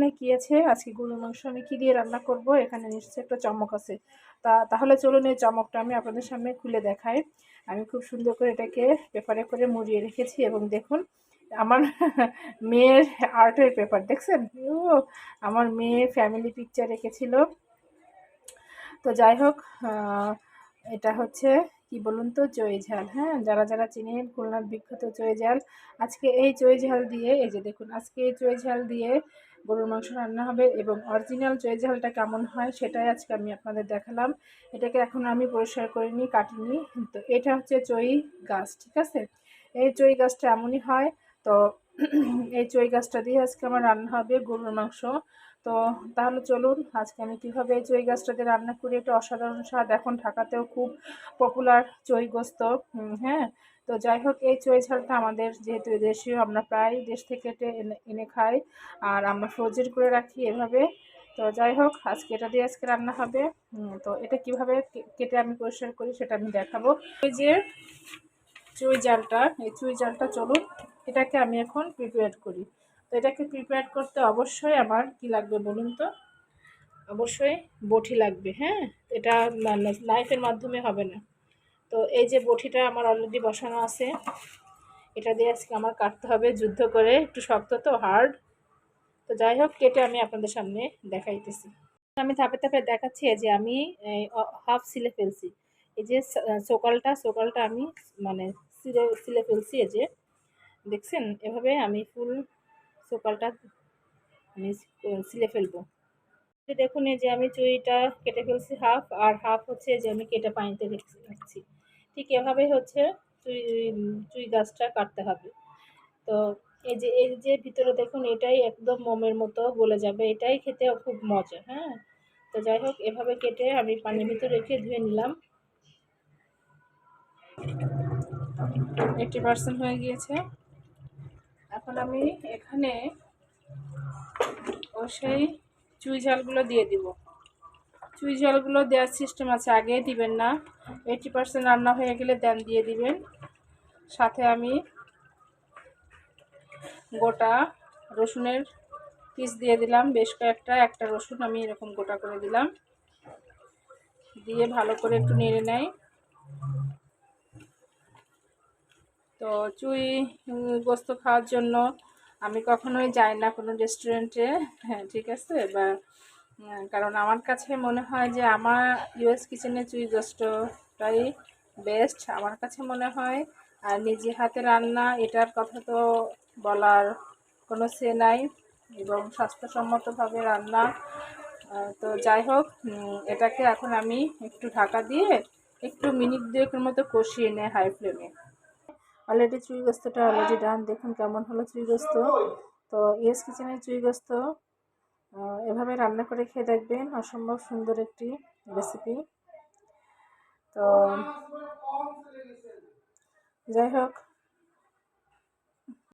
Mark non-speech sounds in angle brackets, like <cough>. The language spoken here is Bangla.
এখানে কি আছে? আজকে গরুর মাংস আমি কী দিয়ে রান্না করব? এখানে নিশ্চয়ই একটা চমক আছে। তা তাহলে চলুন এই চমকটা আমি আপনাদের সামনে খুলে দেখাই। আমি খুব সুন্দর করে এটাকে পেপারে করে মুড়িয়ে রেখেছি এবং দেখুন, আমার <laughs> মেয়ের আর্টের পেপার, দেখছেন? ও, আমার মেয়ে ফ্যামিলি পিকচার রেখেছিল। তো যাই হোক এটা হচ্ছে কি বলুন তো ঝাল হ্যাঁ? যারা যারা চিনেন খুলনার বিখ্যাত ঝাল, আজকে এই ঝাল দিয়ে, এই যে দেখুন, আজকে এই ঝাল দিয়ে গরুর মাংস রান্না হবে এবং অরিজিনাল ঝালটা কেমন হয় সেটাই আজকে আমি আপনাদের দেখালাম। এটাকে এখন আমি পরিষ্কার করিনি কাটিনি তো এটা হচ্ছে চই গাছ, ঠিক আছে? এই চই গাছটা এমনই হয়, তো এই চই গাছটা দিয়ে আজকে আমার রান্না হবে গরুর মাংস। তো তাহলে চলুন, আজকে আমি কীভাবে এই চই গাছটা দিয়ে রান্না করি একটা অসাধারণ স্বাদ। এখন ঢাকাতেও খুব পপুলার চই গোস্ত হ্যাঁ? তো যাই হোক, এই চই ঝালটা আমাদের যেহেতু দেশীয়, আমরা প্রায় দেশ থেকে এনে খাই, আর আমরা ফ্রোজেন করে রাখি এভাবে। তো যাই হোক, আজকে এটা দিয়ে আজকে রান্না হবে। তো এটা কীভাবে কেটে আমি পরিষ্কার করি সেটা আমি দেখাবো। ওই যে চুই জালটা, এই চুই জালটা চলুন, এটাকে আমি এখন প্রিপেয়ার করি। তো এটাকে প্রিপেয়ার করতে অবশ্যই আমার কি লাগবে বলুন তো? অবশ্যই বটি লাগবে হ্যাঁ? এটা নাইফের মাধ্যমে হবে না। তো এই যে বটিটা আমার অলরেডি বসানো আছে, এটা দিয়ে আজকে আমার কাটতে হবে যুদ্ধ করে, একটু শক্ত তো হার্ড তো যাই হোক, কেটে আমি আপনাদের সামনে দেখাইতেছি। আমি ধাপে ধাপে দেখাচ্ছি যে আমি হাফ সিলে ফেলছি। এই যে সকালটা সকালটা আমি মানে সিলে সিলে ফেলছি এই যে। দেখছেন? এভাবে আমি ফুল সকালটা আমি সিলে ফেলব। দেখুন, এই যে আমি চুইটা কেটে ফেলছি হাফ, আর হাফ হচ্ছে যে আমি কেটে পানিতে রেখে রাখছি ঠিক এভাবেই হচ্ছে চুই চুই গাছটা কাটতে হবে। তো এই যে এই যে ভিতরে দেখুন, এটাই একদম মোমের মতো গলে যাবে। এটাই খেতে খুব মজা হ্যাঁ? তো যাই হোক, এভাবে কেটে আমি পানির ভিতরে রেখে ধুয়ে নিলাম। এইটি পার্সেন্ট হয়ে গিয়েছে। এখন আমি এখানে ও সেই চুই ঝালগুলো দিয়ে দিব। চুই ঝালগুলো দেওয়ার সিস্টেম আছে আগে দিবেন না। এইটি পার্সেন্ট রান্না হয়ে গেলে দেন দিয়ে দিবেন। সাথে আমি গোটা রসুনের পিস দিয়ে দিলাম, বেশ কয়েকটা, একটা রসুন আমি এরকম গোটা করে দিলাম। দিয়ে ভালো করে একটু নেড়ে নেয়। তো চুই গোস্ত খাওয়ার জন্য আমি কখনোই যাই না কোনো রেস্টুরেন্টে হ্যাঁ ঠিক আছে? বা কারণ আমার কাছে মনে হয় যে আমার ইউএস কিচেনে চুই গোস্তটাই বেস্ট আমার কাছে মনে হয়। আর নিজে হাতে রান্না, এটার কথা তো বলার কোনো সে নাই এবং স্বাস্থ্যসম্মতভাবে রান্না। তো যাই হোক এটাকে এখন আমি একটু ঢাকা দিয়ে একটু মিনিট দুয়েকের মতো কষিয়ে নেয় হাই ফ্লেমে অলরেডি চুইগস্তটা অলরেডি ডান দেখুন কেমন হলো চুইগস্ত তো ইয়েস কিচেনের চুইগস্ত এভাবে রান্না করে খেয়ে দেখবেন অসম্ভব সুন্দর একটি রেসিপি তো যাই হোক